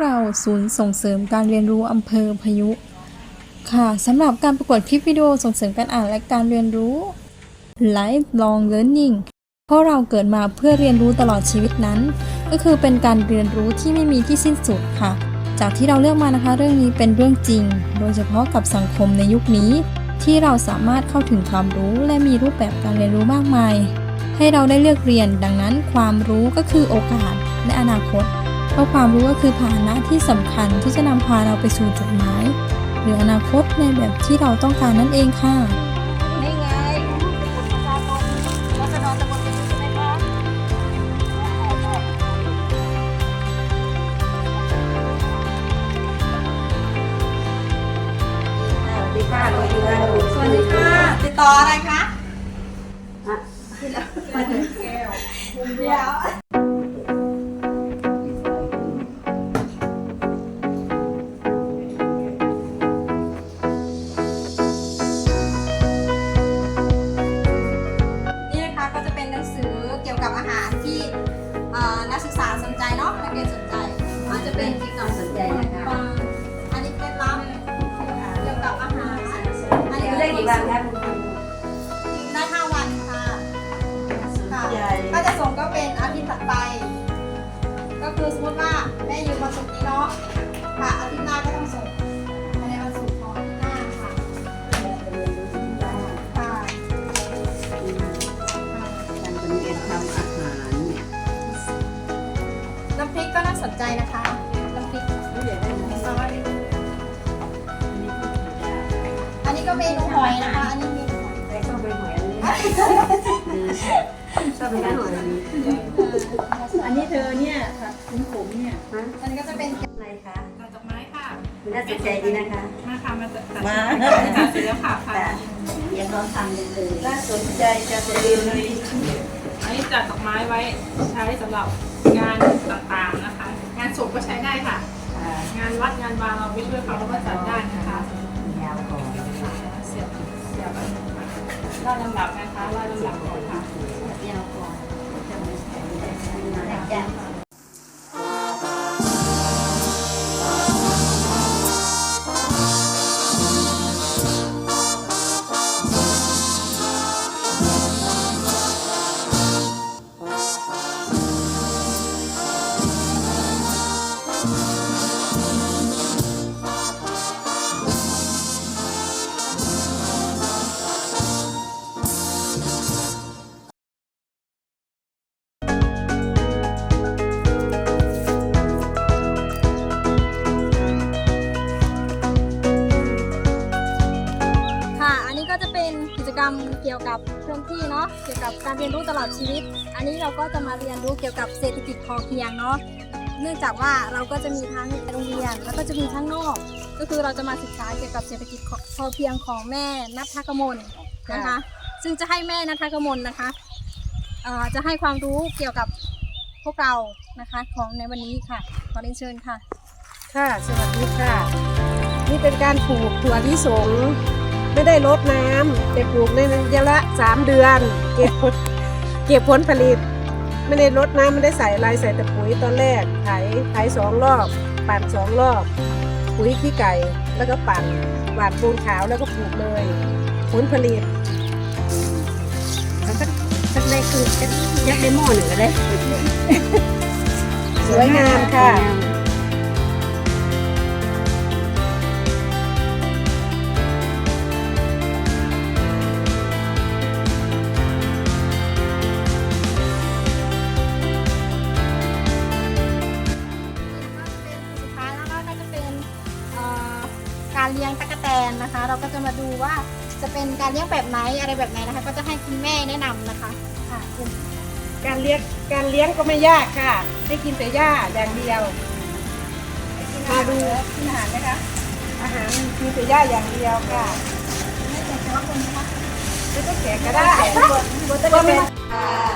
เราศูนย์ส่งเสริมการเรียนรู้อำเภอพยุ ค่ะสำหรับการประกวดคลิปวิดีโอส่งเสริมการอ่านและการเรียนรู้ Lifelong Learning เพราะเราเกิดมาเพื่อเรียนรู้ตลอดชีวิตนั้น ก็คือเป็นการเรียนรู้ที่ไม่มีที่สิ้นสุดค่ะ จากที่เราเลือกมานะคะ เรื่องนี้เป็นเรื่องจริง โดยเฉพาะกับสังคมในยุคนี้ ที่เราสามารถเข้าถึงความรู้และมีรูปแบบการเรียนรู้มากมาย ให้เราได้เลือกเรียนดังนั้นความรู้ก็คือโอกาสและอนาคต ราะความรู้ก็คือพาหนะที่สำคัญที่จะนำพาเราไปสู่จุดหมายหรืออนาคตในแบบที่เราต้องการนั่นเองค่ะนี่ไงคุณประชาชนรัศดรตำบลเป็นใช่ไหมคะสวัสดีค่ะลุยดูสวัสดีค่ะติดต่ออะไรคะ เป็นที่เราสนใจนะคะอันนี้เคล็ดลับเกี่ยวกับอาหารอันนี้ได้กี่วันครับได้ห้าวันค่ะค่ะถ้าจะส่งก็เป็นอาทิตย์ถัดไป ก็คือสมมติว่าแม่อยู่วันศุกร์นี้เนาะค่ะอาทิตย์หน้าก็ต้องส่งภายในวันศุกร์ของอาทิตย์หน้าค่ะค่ะการเป็นเรียนทำอาหารเนี่ยน้ำพริกก็น สนใจนะคะน้ำพริกซอสอันนี้ก็เมนูหอยนะคะ อันนี้เมนูหอยแต่ชอบไปหวยอันนี้ชอบไปการหวยอันนี้อันนี้เธอเนี่ยผัดคุ้มผมเนี่ยอันนี้ก็จะเป็นอะไรคะตัดดอกไม้ค่ะน่าสนใจดีนะคะ มาค่ะมาตัดตัดมาตัดเสร็จแล้วค่ะค่ะแต่ยังร้องทำยังเลยน่าสนใจจะจะลืมเลยอัน นี้จัดดอกไม้ไว้ใช้สำหรับงานต่างๆนะคะ งานศพก็ใช้ได้ค่ะ งานวัดงานวางเราไปช่วยเขาเราก็จัดได้นะคะยาวก่อนเสียบเสียบไล่ลำดับนะคะไล่ลำดับก่อนค่ะยาวก่อนจะไม่ใช่ไม่ได้ใช้มาแกิจกรรมเกี่ยวกับเคลื่อนที่เนาะเกี่ยวกับการเรียนรู้ตลอดชีวิต อันนี้เราก็จะมาเรียนรู้เกี่ยวกับเศรษฐกิจพอเพียงเนาะเนื่องจากว่าเราก็จะมีทั้งในโรงเรียนแล้วก็จะมีทั้งนอก ก็คือเราจะมาศึกษาเกี่ยวกับเศรษฐกิจพอเพียงของแม่นัทกมลนะคะ ซึ่งจะให้แม่นัทกมลนะคะจะให้ความรู้เกี่ยวกับพวกเรานะคะของในวันนี้ค่ะขอเรียนเชิญค่ะ ค่ะ สวัสดีค่ะ นี่เป็นการปลูกถั่วลิสง ไม่ได้รดน้ำแต่ปลูกในระยะละสามเดือน เก็บผลเก็บผลผลิต ไม่ได้รดน้ำไม่ได้ใส่อะไรใส่แต่ปุ๋ยตอนแรกไถไถสองรอบปั่นสองรอบ ปุ๋ยขี้ไก่แล้วก็ปั่นหวานปูนขาวแล้วก็ปลูกเลย ผลผลิตแล้วก็สักได้คือจะยักได้หม้อหนึ่งก็ได้ สวยงามค่ะ นนะคะ เราก็จะมาดูว่าจะเป็นการเลี้ยงแบบไหนอะไรแบบไหนนะคะ ก็จะให้คุณแม่แนะนำนะคะค่ะคุณการเลี้ยงการเลี้ยงก็ไม่ยากค่ะ ให้กินแต่หญ้าอย่างเดียว มาดู กินอาหารไหมคะอาหารมีแต่หญ้าอย่างเดียวค่ะไม่แต่เฉพาะคนนะคะไม่ต้องแกะก็ได้ ก็จะเป็นค่ะ